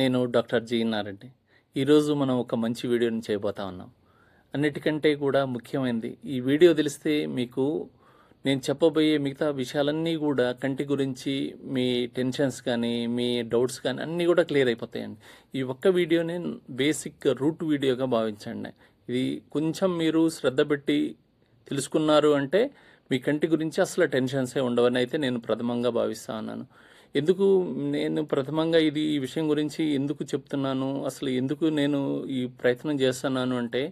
నేను doctor G Nareddy ఈరోజు మనం ఒక మంచి వీడియోని చేయబోతా ఉన్నాం. అన్నిటికంటే కూడా ముఖ్యమైనది ఈ వీడియో తెలిస్తే మీకు నేను చెప్పబోయే మిగతా విషయాలన్నీ కూడా కంటి గురించి మీ టెన్షన్స్ కానీ మీ డౌట్స్ కానీ అన్నీ కూడా క్లియర్ అయిపోతాయండి. ఈ ఒక్క వీడియోనే బేసిక్ రూట్ వీడియోగా భావించండి. ఇది కొంచెం మీరు శ్రద్ధ పెట్టి తెలుసుకున్నారు అంటే మీ కంటి గురించి అసలు టెన్షన్సే ఉండవని అయితే నేను ప్రథమంగా భావిస్తా ఉన్నాను. ఎందుకు నేను ప్రథమంగా ఇది ఈ విషయం గురించి ఎందుకు చెప్తున్నాను? అసలు ఎందుకు నేను ఈ ప్రయత్నం చేస్తున్నాను అంటే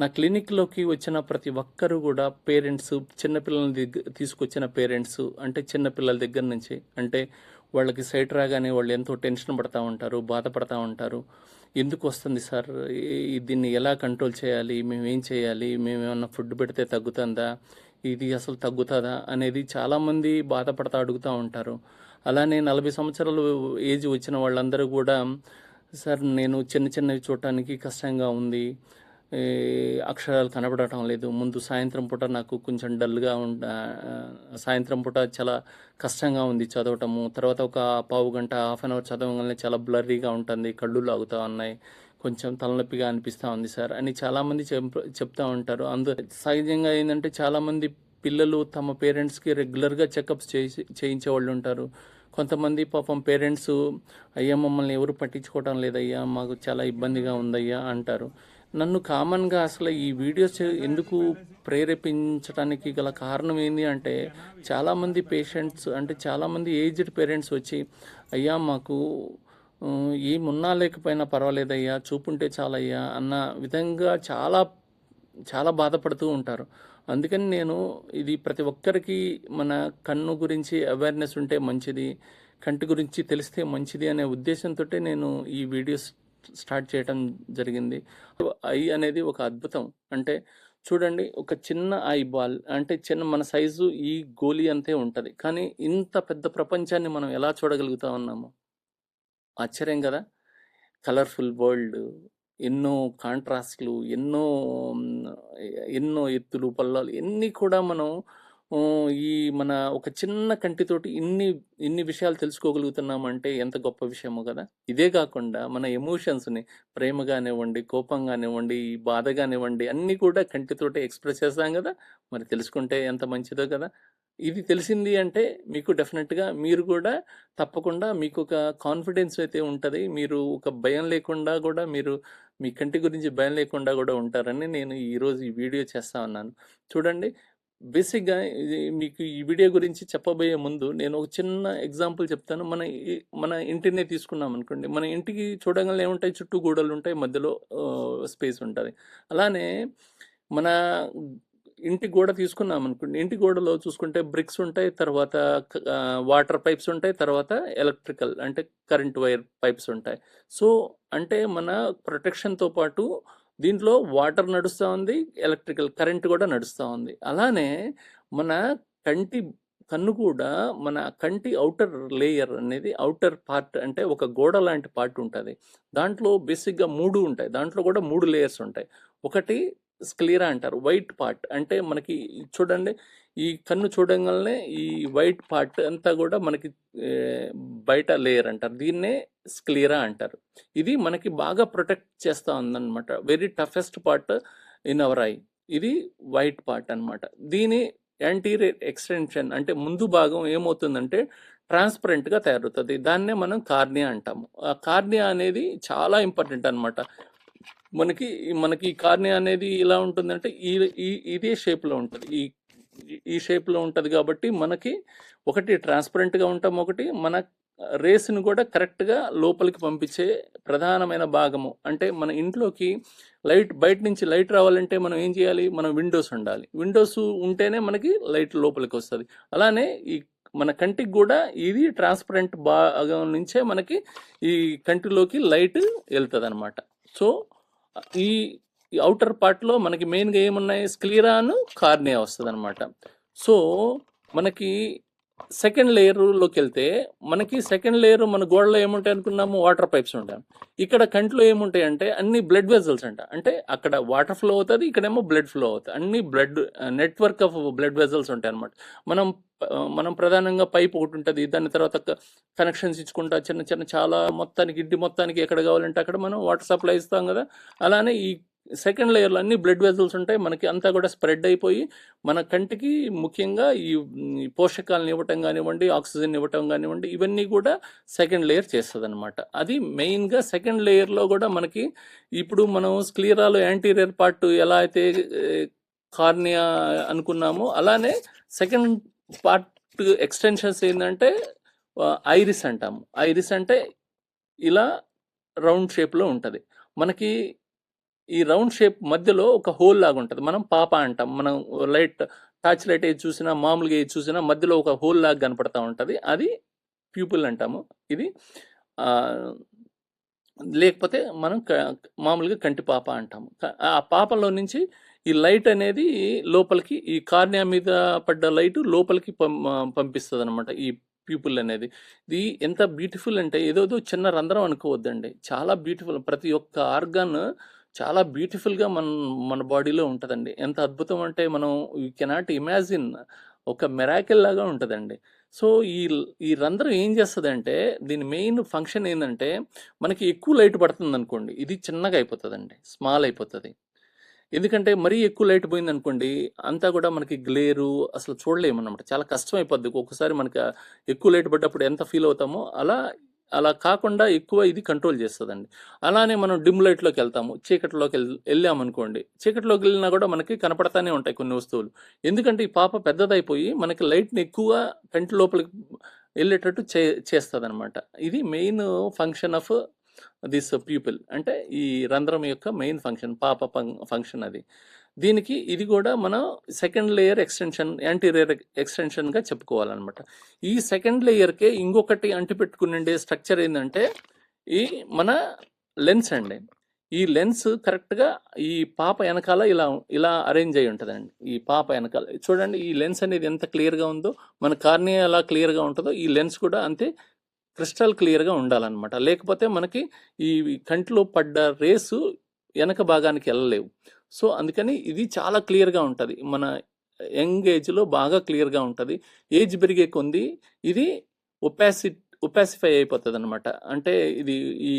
నా క్లినిక్లోకి వచ్చిన ప్రతి ఒక్కరు కూడా పేరెంట్స్ చిన్నపిల్లల దగ్గర తీసుకొచ్చిన పేరెంట్స్ అంటే చిన్నపిల్లల దగ్గర నుంచి అంటే వాళ్ళకి సైట్ రాగానే వాళ్ళు ఎంతో టెన్షన్ పడతా ఉంటారు బాధపడతా ఉంటారు. ఎందుకు వస్తుంది సార్? దీన్ని ఎలా కంట్రోల్ చేయాలి? మేము ఏం చేయాలి? మేము ఏమన్నా ఫుడ్ పెడితే తగ్గుతుందా? ఇది అసలు తగ్గుతుందా? అనేది చాలామంది బాధపడతా అడుగుతూ ఉంటారు. అలానే నలభై సంవత్సరాలు ఏజ్ వచ్చిన వాళ్ళందరూ కూడా సార్ నేను చిన్న చిన్నవి చూడటానికి కష్టంగా ఉంది. అక్షరాలు కనబడటం లేదు. ముందు సాయంత్రం పూట నాకు కొంచెం డల్గా ఉండ సాయంత్రం పూట చాలా కష్టంగా ఉంది చదవటము. తర్వాత ఒక పావు గంట హాఫ్ అన్ అవర్ చదవగానే చాలా బ్లర్రీగా ఉంటుంది. కళ్ళు లాగుతూ ఉన్నాయి. కొంచెం తలనొప్పిగా అనిపిస్తూ ఉంది సార్ అని చాలామంది చెప్ చెప్తా ఉంటారు. అందు సహజంగా ఏంటంటే చాలామంది పిల్లలు తమ పేరెంట్స్కి రెగ్యులర్గా చెకప్స్ చేసి చేయించే వాళ్ళు ఉంటారు. కొంతమంది పాపం పేరెంట్స్ అయ్యా మమ్మల్ని ఎవరు పట్టించుకోవటం లేదయ్యా మాకు చాలా ఇబ్బందిగా ఉందయ్యా అంటారు. నన్ను కామన్గా అసలు ఈ వీడియోస్ ఎందుకు ప్రేరేపించడానికి గల కారణం ఏంటి అంటే చాలామంది పేషెంట్స్ అంటే చాలామంది ఏజ్డ్ పేరెంట్స్ వచ్చి అయ్యా మాకు ఏమున్నా లేకపోయినా పర్వాలేదయ్యా చూపుంటే చాలయ్యా అన్న విధంగా చాలా చాలా బాధపడుతూ ఉంటారు. అందుకని నేను ఇది ప్రతి ఒక్కరికి మన కన్ను గురించి అవేర్నెస్ ఉంటే మంచిది కంటి గురించి తెలిస్తే మంచిది అనే ఉద్దేశంతో నేను ఈ వీడియోస్ స్టార్ట్ చేయడం జరిగింది. ఐ అనేది ఒక అద్భుతం. అంటే చూడండి ఒక చిన్న ఐ బాల్ అంటే చిన్న మన సైజు ఈ గోలీ అంతే ఉంటుంది. కానీ ఇంత పెద్ద ప్రపంచాన్ని మనం ఎలా చూడగలుగుతా ఉన్నాము? ఆశ్చర్యం కదా! కలర్ఫుల్ వరల్డ్ ఎన్నో కాంట్రాస్ట్లు ఎన్నో ఎన్నో ఎత్తులు పల్లాలు ఎన్ని కూడా మనం ఈ మన ఒక చిన్న కంటితోటి ఇన్ని ఇన్ని విషయాలు తెలుసుకోగలుగుతున్నామంటే ఎంత గొప్ప విషయమో కదా. ఇదే కాకుండా మన ఎమోషన్స్ని ప్రేమ కానివ్వండి కోపం కానివ్వండి బాధ కానివ్వండి అన్నీ కూడా కంటితోటి ఎక్స్ప్రెస్ చేస్తాం కదా. మరి తెలుసుకుంటే ఎంత మంచిదో కదా. ఇది తెలిసింది అంటే మీకు డెఫినెట్గా మీరు కూడా తప్పకుండా మీకు ఒక కాన్ఫిడెన్స్ అయితే ఉంటుంది. మీరు ఒక భయం లేకుండా కూడా మీరు మీ కంటి గురించి భయం లేకుండా కూడా ఉంటారని నేను ఈరోజు ఈ వీడియో చేస్తా ఉన్నాను. చూడండి బేసిక్గా మీకు ఈ వీడియో గురించి చెప్పబోయే ముందు నేను ఒక చిన్న ఎగ్జాంపుల్ చెప్తాను. మన మన ఇంటినే తీసుకున్నాం అనుకోండి. మన ఇంటికి చూడగానే ఏముంటాయి? చుట్టూ గోడలు ఉంటాయి మధ్యలో స్పేస్ ఉంటుంది. అలానే మన ఇంటి గోడ తీసుకున్నాం అనుకోండి. ఇంటి గోడలో చూసుకుంటే బ్రిక్స్ ఉంటాయి తర్వాత వాటర్ పైప్స్ ఉంటాయి తర్వాత ఎలక్ట్రికల్ అంటే కరెంట్ వైర్ పైప్స్ ఉంటాయి. సో అంటే మన ప్రొటెక్షన్తో పాటు దీంట్లో వాటర్ నడుస్తూ ఉంది ఎలక్ట్రికల్ కరెంట్ కూడా నడుస్తూ ఉంది. అలానే మన కంటి కన్ను కూడా మన కంటి అవుటర్ లేయర్ అనేది అవుటర్ పార్ట్ అంటే ఒక గోడ లాంటి పార్ట్ ఉంటుంది. దాంట్లో బేసిక్గా మూడు ఉంటాయి. దాంట్లో కూడా మూడు లేయర్స్ ఉంటాయి. ఒకటి స్క్లీరా అంటారు. వైట్ పార్ట్ అంటే మనకి చూడండి ఈ కన్ను చూడగానే ఈ వైట్ పార్ట్ అంతా కూడా మనకి బయట లేయర్ అంటారు. దీన్నే స్క్లీరా అంటారు. ఇది మనకి బాగా ప్రొటెక్ట్ చేస్తూ ఉందన్నమాట. Very toughest part in our eye ఇది వైట్ పార్ట్ అన్నమాట. దీని యాంటీరియర్ ఎక్స్టెన్షన్ అంటే ముందు భాగం ఏమవుతుందంటే ట్రాన్స్పరెంట్గా తయారవుతుంది. దాన్నే మనం కార్నియా అంటాము. ఆ కార్నియా అనేది చాలా ఇంపార్టెంట్ అనమాట మనకి మనకి ఈ అనేది ఇలా ఉంటుందంటే ఈ ఈ- ఇదే షేప్లో ఉంటుంది. ఈ ఈ షేప్లో ఉంటుంది కాబట్టి మనకి ఒకటి ట్రాన్స్పరెంట్గా ఉంటాం ఒకటి మన రేస్ని కూడా కరెక్ట్గా లోపలికి పంపించే ప్రధానమైన భాగము. అంటే మన ఇంట్లోకి లైట్ బయట నుంచి లైట్ రావాలంటే మనం ఏం చేయాలి? మనం విండోస్ ఉండాలి. విండోస్ ఉంటేనే మనకి లైట్ లోపలికి వస్తుంది. అలానే ఈ మన కంటికి కూడా ఇది ట్రాన్స్పరెంట్ భాగం నుంచే మనకి ఈ కంటిలోకి లైట్ వెళ్తుంది అనమాట సో ఈ అవుటర్ పార్ట్లో మనకి మెయిన్గా ఏమున్నాయి? స్క్లీరాను కార్నియా వస్తుంది అనమాట సో మనకి సెకండ్ లేయర్లోకి వెళ్తే మనకి సెకండ్ లేయర్ మన గోడలో ఏముంటాయి అనుకున్నాము? వాటర్ పైప్స్ ఉంటాయి. ఇక్కడ కంట్లో ఏముంటాయి అంటే అన్ని బ్లడ్ వెజల్స్ అంట. అంటే అక్కడ వాటర్ ఫ్లో అవుతుంది ఇక్కడేమో బ్లడ్ ఫ్లో అవుతుంది. అన్ని blood network of blood vessels ఉంటాయి అనమాట మనం మనం ప్రధానంగా పైప్ ఒకటి ఉంటుంది. దాని తర్వాత కనెక్షన్స్ ఇచ్చుకుంటా చిన్న చిన్న చాలా మొత్తానికి ఇంటి మొత్తానికి ఎక్కడ కావాలంటే అక్కడ మనం వాటర్ సప్లై ఇస్తాం కదా. అలానే ఈ సెకండ్ లేయర్లో అన్ని బ్లడ్ వెజల్స్ ఉంటాయి. మనకి అంతా కూడా స్ప్రెడ్ అయిపోయి మన కంటికి ముఖ్యంగా ఈ పోషకాలను ఇవ్వటం కానివ్వండి ఆక్సిజన్ ఇవ్వటం కానివ్వండి ఇవన్నీ కూడా సెకండ్ లేయర్ చేస్తుంది అనమాట అది మెయిన్గా సెకండ్ లేయర్లో కూడా మనకి ఇప్పుడు మనం స్క్లీరాలో యాంటీరియర్ పార్ట్ ఎలా అయితే కార్నియా అనుకున్నామో అలానే సెకండ్ పార్ట్ ఎక్స్టెన్షన్స్ ఏంటంటే ఐరిస్ అంటాము. ఐరిస్ అంటే ఇలా రౌండ్ షేప్లో ఉంటుంది. మనకి ఈ రౌండ్ షేప్ మధ్యలో ఒక హోల్ లాగా ఉంటుంది. మనం పాప అంటాం. మనం లైట్ టార్చ్ లైట్ ఏది చూసినా మామూలుగా ఏది చూసినా మధ్యలో ఒక హోల్ లాగా కనపడతా ఉంటుంది. అది ప్యూపుల్ అంటాము. ఇది లేకపోతే మనం మామూలుగా కంటి పాప అంటాము. ఆ పాపలో నుంచి ఈ లైట్ అనేది లోపలికి ఈ కార్నియా మీద పడ్డ లైట్ లోపలికి పంపిస్తుంది అనమాట ఈ ప్యూపుల్ అనేది. ఇది ఎంత బ్యూటిఫుల్ అంటే ఏదోదో చిన్న రంధ్రం అనుకోవద్దండి. చాలా బ్యూటిఫుల్ ప్రతి ఒక్క ఆర్గాన్ చాలా బ్యూటిఫుల్గా మన మన బాడీలో ఉంటుందండి. ఎంత అద్భుతం అంటే మనం యూ కెనాట్ ఇమాజిన్ ఒక మెరాకిల్ లాగా ఉంటుందండి. సో ఈ ఈ రంధ్రం ఏం చేస్తుందంటే దీని మెయిన్ ఫంక్షన్ ఏంటంటే మనకి ఎక్కువ లైట్ పడుతుంది అనుకోండి ఇది చిన్నగా అయిపోతుందండి స్మాల్ అయిపోతుంది. ఎందుకంటే మరీ ఎక్కువ లైట్ పోయింది అనుకోండి అంతా కూడా మనకి గ్లేరు అసలు చూడలేము అనమాట చాలా కష్టం అయిపోద్ది ఒక్కొక్కసారి మనకి ఎక్కువ లైట్ పడ్డప్పుడు ఎంత ఫీల్ అవుతామో అలా అలా కాకుండా ఎక్కువ ఇది కంట్రోల్ చేస్తుందండి. అలానే మనం డిమ్ లైట్లోకి వెళ్తాము. చీకటిలోకి వెళ్ళాము వెళ్ళామనుకోండి చీకటిలోకి వెళ్ళినా కూడా మనకి కనపడతానే ఉంటాయి కొన్ని వస్తువులు. ఎందుకంటే ఈ పాప పెద్దదైపోయి మనకి లైట్ని ఎక్కువ కంటి లోపలికి వెళ్ళేటట్టు చే చేస్తుంది అనమాట ఇది main function of this people uh, అంటే ఈ రంధ్రం యొక్క మెయిన్ ఫంక్షన్ పాప ఫంక్షన్ అది. దీనికి ఇది కూడా మనం సెకండ్ లేయర్ ఎక్స్టెన్షన్ యాంటీరియర్ ఎక్స్టెన్షన్గా చెప్పుకోవాలన్నమాట. ఈ సెకండ్ లేయర్కే ఇంకొకటి అంటిపెట్టుకునే స్ట్రక్చర్ ఏంటంటే ఈ మన లెన్స్ అండి. ఈ లెన్స్ కరెక్ట్గా ఈ పాప వెనకాల ఇలా ఇలా అరేంజ్ అయి ఉంటుందండి. ఈ పాప వెనకాల. చూడండి ఈ లెన్స్ అనేది ఎంత క్లియర్గా ఉందో మన కార్నియా ఎలా క్లియర్గా ఉంటుందో ఈ లెన్స్ కూడా అంతే క్రిస్టల్ క్లియర్గా ఉండాలన్నమాట. లేకపోతే మనకి ఈ కంటిలో పడ్డ రేసు వెనక భాగానికి వెళ్ళలేవు సో అందుకని ఇది చాలా క్లియర్గా ఉంటుంది. మన యంగ్ ఏజ్లో బాగా క్లియర్గా ఉంటుంది. ఏజ్ పెరిగే కొంది ఇది ఒపాసి ఒపాసిఫై అయిపోతుంది అనమాట అంటే ఇది ఈ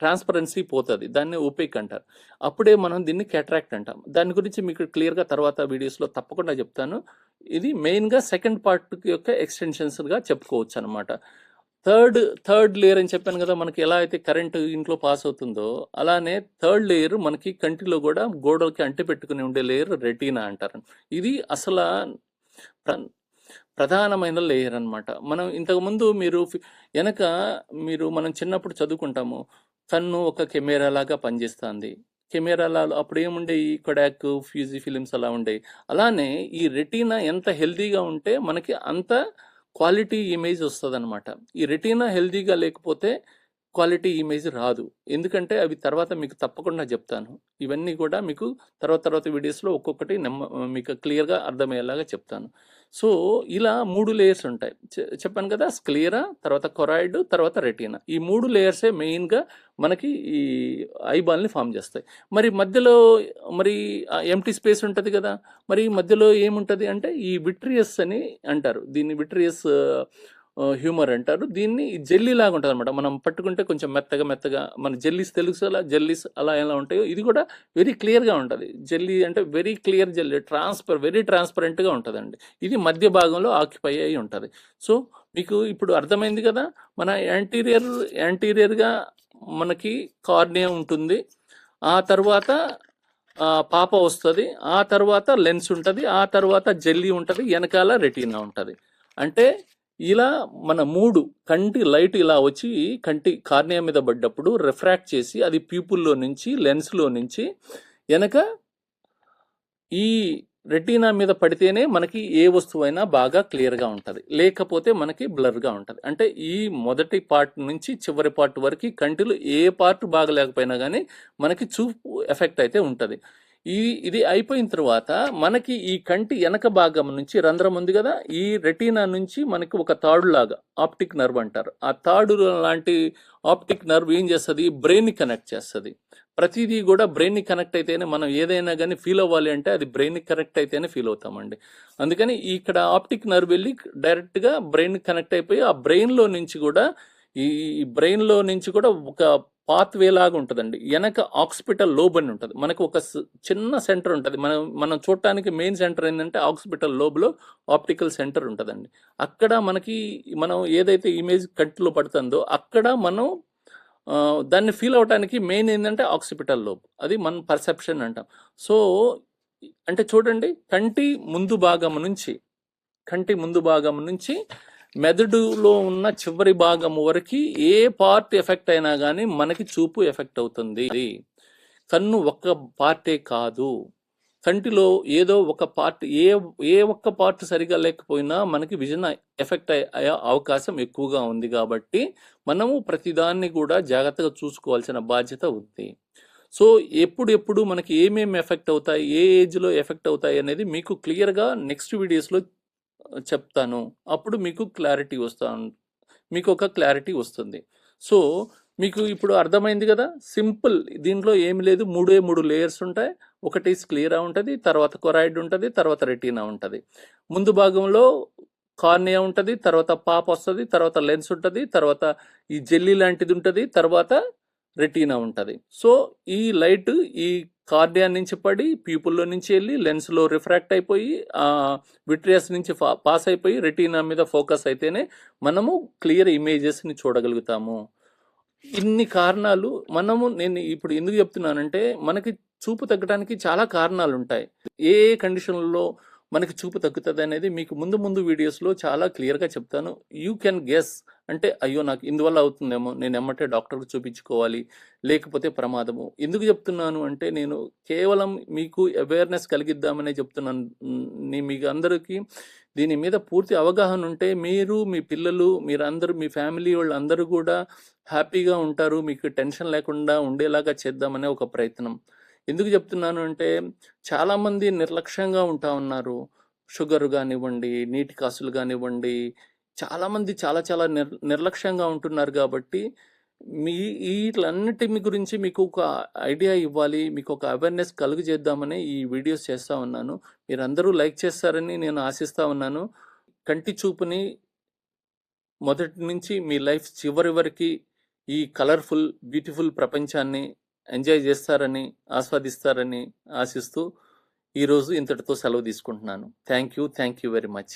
ట్రాన్స్పరెన్సీ పోతుంది. దాన్ని ఓపిక్ అంటారు. అప్పుడే మనం దీన్ని క్యాట్రాక్ట్ అంటాం. దాని గురించి మీకు క్లియర్గా తర్వాత వీడియోస్లో తప్పకుండా చెప్తాను. ఇది మెయిన్గా సెకండ్ పార్ట్ యొక్క ఎక్స్టెన్షన్స్గా చెప్పుకోవచ్చు అనమాట థర్డ్ థర్డ్ లేయర్ అని చెప్పాను కదా మనకి ఎలా అయితే కరెంట్ ఇంట్లో పాస్ అవుతుందో అలానే థర్డ్ లేయర్ మనకి కంటిలో కూడా గోడలకి అంటి పెట్టుకుని ఉండే లేయర్ రెటీనా అంటారు. ఇది అసలు ప్ర- ప్రధానమైన లేయర్ అనమాట మనం ఇంతకుముందు మీరు వెనక మీరు మనం చిన్నప్పుడు చదువుకుంటాము కన్ను ఒక కెమెరా లాగా పనిచేస్తుంది. కెమెరాలో అప్పుడు ఏముండే ఈ కొడాక్ ఫ్యూజీ ఫిలిమ్స్ అలా ఉండేవి అలానే ఈ రెటీనా ఎంత హెల్తీగా ఉంటే మనకి అంత క్వాలిటీ ఇమేజ్ వస్తుంది అనమాట ఈ రెటీనా హెల్దీగా లేకపోతే క్వాలిటీ ఇమేజ్ రాదు. ఎందుకంటే అవి తర్వాత మీకు తప్పకుండా చెప్తాను. ఇవన్నీ కూడా మీకు తర్వాత తర్వాత వీడియోస్లో ఒక్కొక్కటి నెమ్మ మీకు క్లియర్గా అర్థమయ్యేలాగా చెప్తాను. సో ఇలా మూడు లేయర్స్ ఉంటాయి. చె- చెప్పాను కదా స్క్లియరా తర్వాత కొరాయిడ్ తర్వాత రెటీనా ఈ మూడు లేయర్సే మెయిన్గా మనకి ఈ ఐబాల్ని ఫామ్ చేస్తాయి. మరి మధ్యలో మరి ఎంటీ స్పేస్ ఉంటుంది కదా మరి మధ్యలో ఏముంటుంది అంటే ఈ విట్రియస్ అని అంటారు. దీన్ని విట్రియస్ హ్యూమర్ అంటారు. దీన్ని జెల్లీ లాగా ఉంటుంది అనమాట మనం పట్టుకుంటే కొంచెం మెత్తగా మెత్తగా మన జెల్లీస్ తెలుసు అలా? జెల్లీస్ అలా ఎలా ఉంటాయో? ఇది కూడా వెరీ క్లియర్గా ఉంటుంది. జెల్లీ అంటే very clear jelly transparent very ట్రాన్స్పరెంట్గా ఉంటుందండి. ఇది మధ్య భాగంలో ఆక్యుపై అయి ఉంటుంది. సో మీకు ఇప్పుడు అర్థమైంది కదా? మన యాంటీరియర్ యాంటీరియర్గా మనకి కార్నియా ఉంటుంది. ఆ తర్వాత పాప వస్తుంది. ఆ తర్వాత లెన్స్ ఉంటుంది. ఆ తర్వాత జెల్లీ ఉంటుంది. వెనకాల రెటీనా ఉంటుంది. అంటే ఇలా మన మూడు కంటి లైట్ ఇలా వచ్చి కంటి కార్నియా మీద పడ్డప్పుడు రిఫ్రాక్ట్ చేసి అది పీపుల్లో నుంచి లెన్స్లో నుంచి వెనక ఈ రెటీనా మీద పడితేనే మనకి ఏ వస్తువైనా బాగా క్లియర్గా ఉంటుంది. లేకపోతే మనకి బ్లర్గా ఉంటుంది. అంటే ఈ మొదటి పార్ట్ నుంచి చివరి పార్ట్ వరకు కంటిలో ఏ పార్ట్ బాగలేకపోయినా కానీ మనకి చూపు ఎఫెక్ట్ అయితే ఉంటుంది. ఈ ఇది అయిపోయిన తర్వాత మనకి ఈ కంటి వెనక భాగం నుంచి రంధ్రం ఉంది కదా ఈ రెటీనా నుంచి మనకి ఒక తాడు లాగా ఆప్టిక్ నర్వ్ అంటారు. ఆ తాడు లాంటి ఆప్టిక్ నర్వ్ ఏం చేస్తుంది? బ్రెయిన్ని కనెక్ట్ చేస్తుంది. ప్రతిదీ కూడా బ్రెయిన్ని కనెక్ట్ అయితేనే మనం ఏదైనా కానీ ఫీల్ అవ్వాలి అంటే అది బ్రెయిన్కి కనెక్ట్ అయితేనే ఫీల్ అవుతామండి. అందుకని ఇక్కడ ఆప్టిక్ నర్వ్ వెళ్ళి డైరెక్ట్గా బ్రెయిన్ కనెక్ట్ అయిపోయి ఆ బ్రెయిన్లో నుంచి కూడా ఈ బ్రెయిన్లో నుంచి కూడా ఒక పాత్వే లాగా ఉంటుందండి. వెనక ఆక్సిపిటల్ లోబ్ అని ఉంటుంది. మనకు ఒక చిన్న సెంటర్ ఉంటుంది. మనం మనం చూడటానికి మెయిన్ సెంటర్ ఏంటంటే ఆక్సిపిటల్ లోబ్లో ఆప్టికల్ సెంటర్ ఉంటుందండి. అక్కడ మనకి మనం ఏదైతే ఇమేజ్ కంటిలో పడుతుందో అక్కడ మనం దాన్ని ఫీల్ అవడానికి మెయిన్ ఏంటంటే ఆక్సిపిటల్ లోబ్ అది మన పర్సెప్షన్ అంటాం. సో అంటే చూడండి కంటి ముందు భాగం నుంచి కంటి ముందు భాగం నుంచి మెదడులో ఉన్న చివరి భాగం వరకు ఏ పార్ట్ ఎఫెక్ట్ అయినా కానీ మనకి చూపు ఎఫెక్ట్ అవుతుంది. కన్ను ఒక్క పార్టే కాదు. కంటిలో ఏదో ఒక పార్ట్ ఏ ఏ ఒక్క పార్ట్ సరిగా లేకపోయినా మనకి విజన్ ఎఫెక్ట్ అయ్యే అవకాశం ఎక్కువగా ఉంది కాబట్టి మనము ప్రతిదాన్ని కూడా జాగ్రత్తగా చూసుకోవాల్సిన బాధ్యత ఉంది. సో ఎప్పుడు ఎప్పుడు మనకి ఏమేమి ఎఫెక్ట్ అవుతాయి ఏ ఏజ్లో ఎఫెక్ట్ అవుతాయి అనేది మీకు క్లియర్గా నెక్స్ట్ వీడియోస్లో చెప్తాను. అప్పుడు మీకు క్లారిటీ వస్తా మీకు ఒక క్లారిటీ వస్తుంది. సో మీకు ఇప్పుడు అర్థమైంది కదా? సింపుల్. దీంట్లో ఏమి లేదు. మూడే మూడు లేయర్స్ ఉంటాయి. ఒకటి స్క్లీరా ఉంటుంది తర్వాత కొరాయిడ్ ఉంటుంది తర్వాత రెటీనా ఉంటుంది. ముందు భాగంలో కార్నియా ఉంటుంది తర్వాత పాప్ వస్తుంది తర్వాత లెన్స్ ఉంటుంది తర్వాత ఈ జెల్లీ లాంటిది ఉంటుంది తర్వాత రెటీనా ఉంటుంది. సో ఈ లైట్ ఈ కార్డియా నుంచి పడి పీపుల్లో నుంచి వెళ్ళి లెన్స్లో రిఫ్రాక్ట్ అయిపోయి విట్రియస్ నుంచి పాస్ అయిపోయి రెటీనా మీద ఫోకస్ అయితేనే మనము క్లియర్ ఇమేజెస్ని చూడగలుగుతాము. ఇన్ని కారణాలు మనము నేను ఇప్పుడు ఎందుకు చెప్తున్నానంటే మనకి చూపు తగ్గడానికి చాలా కారణాలు ఉంటాయి ఏ ఏ కండిషన్లలో మనకి చూపు తగ్గుతుంది అనేది మీకు ముందు ముందు వీడియోస్లో చాలా క్లియర్గా చెప్తాను. యూ కెన్ గెస్ అంటే అయ్యో నాకు ఇందువల్ల అవుతుందేమో నేను ఎమ్మటే డాక్టర్కి చూపించుకోవాలి లేకపోతే ప్రమాదము. ఎందుకు చెప్తున్నాను అంటే నేను కేవలం మీకు అవేర్నెస్ కలిగిద్దామనే చెప్తున్నాను. నీ- మీకు అందరికీ దీని మీద పూర్తి అవగాహన ఉంటే మీరు మీ పిల్లలు మీరందరూ మీ ఫ్యామిలీ వాళ్ళందరూ కూడా హ్యాపీగా ఉంటారు. మీకు టెన్షన్ లేకుండా ఉండేలాగా చేద్దామనే ఒక ప్రయత్నం. ఎందుకు చెప్తున్నాను అంటే చాలామంది నిర్లక్ష్యంగా ఉంటా ఉన్నారు. షుగర్ కానివ్వండి నీటి కాసులు కానివ్వండి చాలామంది చాలా చాలా నిర్ నిర్లక్ష్యంగా ఉంటున్నారు కాబట్టి మీ వీటన్నిటి మీ గురించి మీకు ఒక ఐడియా ఇవ్వాలి. మీకు ఒక అవేర్నెస్ కలుగు చేద్దామని ఈ వీడియోస్ చేస్తూ ఉన్నాను. మీరందరూ లైక్ చేస్తారని నేను ఆశిస్తూ ఉన్నాను. కంటి చూపుని మొదటి నుంచి మీ లైఫ్ చివరి వరకు ఈ కలర్ఫుల్ బ్యూటిఫుల్ ప్రపంచాన్ని ఎంజాయ్ చేస్తారని ఆస్వాదిస్తారని ఆశిస్తూ ఈరోజు ఇంతటితో సెలవు తీసుకుంటున్నాను. Thank you thank you very much.